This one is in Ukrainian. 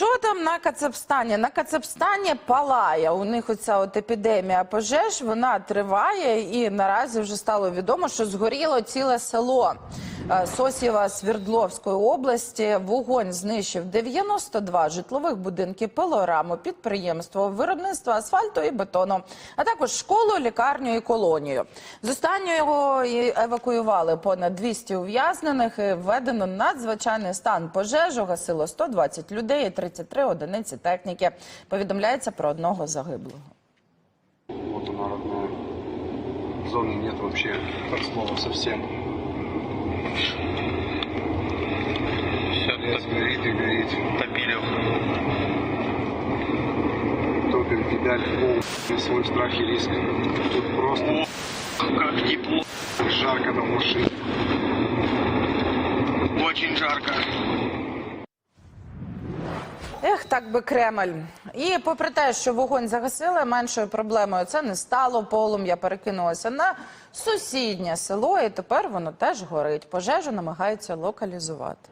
Що там на Кацапстані? На Кацапстані палає. У них оця от епідемія пожеж, вона триває, і наразі вже стало відомо, що згоріло ціле село Сосєва Свердловської області. Вогонь знищив 92 житлових будинки, пилораму, підприємство, виробництво асфальту і бетону, а також школу, лікарню і колонію. З останнього евакуювали понад 200 ув'язнених. і Введено надзвичайний стан пожежу. Гасило 120 людей і 33 одиниці техніки. Повідомляється про одного загиблого. Вот она родная. Зоны нет вообще от слова совсем. Лес горит и горит. Топилев. Топим педаль в пол. Свой страх и риск. Тут просто Как тепло. жарко там в машине. Очень жарко. Ех, так би Кремль. І попри те, що вогонь загасили, меншою проблемою це не стало. Полум'я перекинулося на сусіднє село, і тепер воно теж горить. Пожежу намагаються локалізувати.